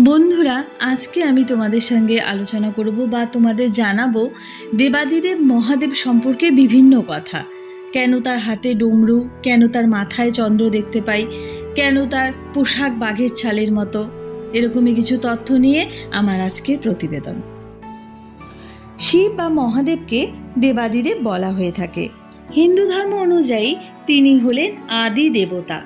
বন্ধুরা, আজকে আমি তোমাদের সঙ্গে আলোচনা করব বা তোমাদের জানাব দেবাদিদেব মহাদেব সম্পর্কে বিভিন্ন কথা। কেন তার হাতে ডুমরু? কেন তার মাথায় চন্দ্র দেখতে পাই? কেন তার পোশাক বাঘের ছালের মতো? এরকমই কিছু তথ্য নিয়ে আমার আজকে প্রতিবেদন। শিব বা মহাদেবকে দেবাদিদেব বলা হয়ে থাকে। হিন্দু ধর্ম অনুযায়ী তিনি হলেন আদি দেবতা।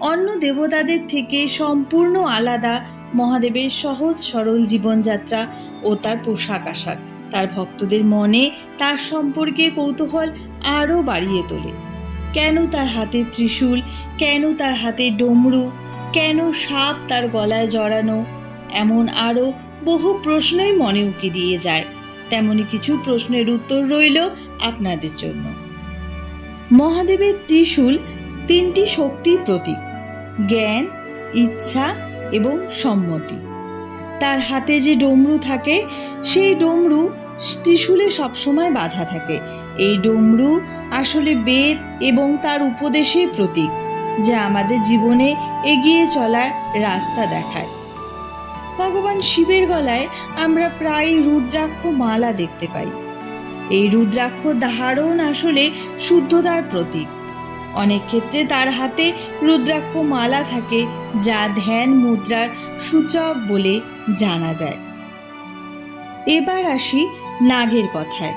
অন্য দেবতাদের থেকে সম্পূর্ণ আলাদা মহাদেবের সহজ সরল জীবনযাত্রা ও তার পোশাক আশাক। তার ভক্তদের মনে তার সম্পর্কে কৌতূহল আরও বাড়িয়ে তোলে। কেন তার হাতে ত্রিশূল? কেন তার হাতে ডমরু? কেন সাপ তার গলায় জড়ানো? এমন আরও বহু প্রশ্নই মনে উকি দিয়ে যায়। তেমনি কিছু প্রশ্নের উত্তর রইল আপনাদের জন্য। মহাদেবের ত্রিশূল তিনটি শক্তির প্রতীক। জ্ঞান, ইচ্ছা এবং সম্মতি। তার হাতে যে ডমরু থাকে, সেই ডমরু ত্রিশূলে সবসময় বাধা থাকে। এই ডমরু আসলে বেদ এবং তার উপদেশের প্রতীক, যা আমাদের জীবনে এগিয়ে চলার রাস্তা দেখায়। ভগবান শিবের গলায় আমরা প্রায় রুদ্রাক্ষ মালা দেখতে পাই। এই রুদ্রাক্ষ ধারণ আসলে শুদ্ধতার প্রতীক। অনেক ক্ষেত্রে তার হাতে রুদ্রাক্ষ মালা থাকে যা ধ্যান মুদ্রার সূচক বলে জানা যায়। এবার আসি নাগের কথায়।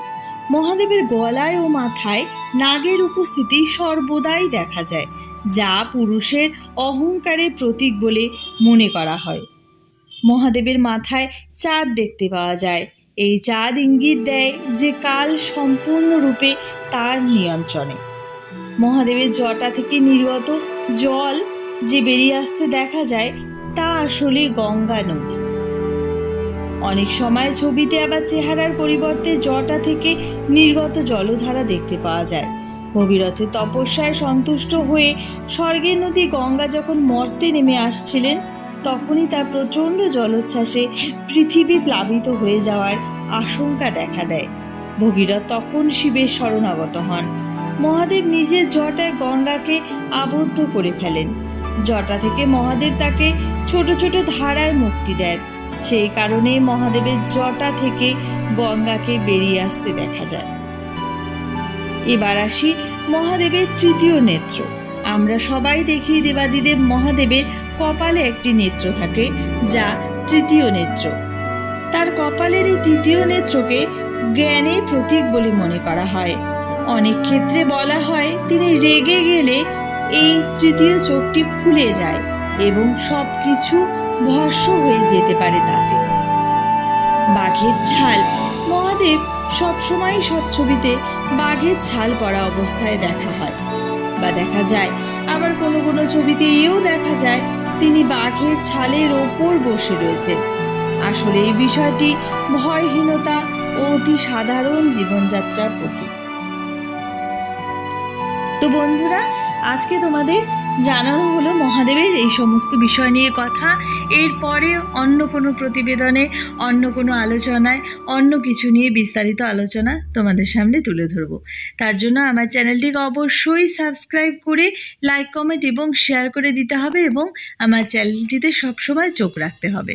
মহাদেবের গলায় ও মাথায় নাগের উপস্থিতি সর্বদাই দেখা যায়, যা পুরুষের অহংকারের প্রতীক বলে মনে করা হয়। মহাদেবের মাথায় চাঁদ দেখতে পাওয়া যায়। এই চাঁদ ইঙ্গিত দেয় যে কাল সম্পূর্ণরূপে তার নিয়ন্ত্রণে। মহাদেবের জটা থেকে নির্গত জল যে বেরিয়ে আসতে দেখা যায়, তা আসলে গঙ্গা নদী। অনেক সময় ছবিতে আবার চেহারার পরিবর্তে জটা থেকে নির্গত জলধারা দেখতে পাওয়া যায়। ভগীরথের তপস্যায় সন্তুষ্ট হয়ে স্বর্গের নদী গঙ্গা যখন মর্তে নেমে আসছিলেন, তখনই তার প্রচণ্ড জলোচ্ছ্বাসে পৃথিবী প্লাবিত হয়ে যাওয়ার আশঙ্কা দেখা দেয়। ভগীরথ তখন শিবের শরণাগত হন। মহাদেব নিজের জটায় গঙ্গাকে আবদ্ধ করে ফেলেন। জটা থেকে মহাদেব তাকে ছোট ছোট ধারায় মুক্তি দেন। সেই কারণে মহাদেবের জটা থেকে গঙ্গাকে বেরিয়ে আসতে দেখা যায়। এবার আসি মহাদেবের তৃতীয় নেত্র। আমরা সবাই দেখি দেবাদিদেব মহাদেবের কপালে একটি নেত্র থাকে, যা তৃতীয় নেত্র। তার কপালের এই তৃতীয় নেত্রকে জ্ঞানের প্রতীক বলে মনে করা হয়। অনেক ক্ষেত্রে বলা হয় তিনি রেগে গেলে এই তৃতীয় চোখটি খুলে যায় এবং সব কিছু ভস্য হয়ে যেতে পারে তাতে। বাঘের ছাল, মহাদেব সবসময় সব ছবিতে বাঘের ছাল পরা অবস্থায় দেখা হয়। বা দেখা যায়, আবার কোনো কোনো ছবিতে এও দেখা যায়, তিনি বাঘের ছালের ওপর বসে রয়েছে আসলে এই বিষয়টি ভয়হীনতা ও অতি সাধারণ জীবনযাত্রার প্রতীক। তো বন্ধুরা, আজকে তোমাদের জানানো হলো মহাদেবের এই সমস্ত বিষয় নিয়ে কথা। এরপরে অন্য কোনো প্রতিবেদনে, অন্য কোনো আলোচনায়, অন্য কিছু নিয়ে বিস্তারিত আলোচনা তোমাদের সামনে তুলে ধরবো। তার জন্য আমার চ্যানেলটিকে অবশ্যই সাবস্ক্রাইব করে, লাইক, কমেন্ট এবং শেয়ার করে দিতে হবে এবং আমার চ্যানেলটিতে সবসময় চোখ রাখতে হবে।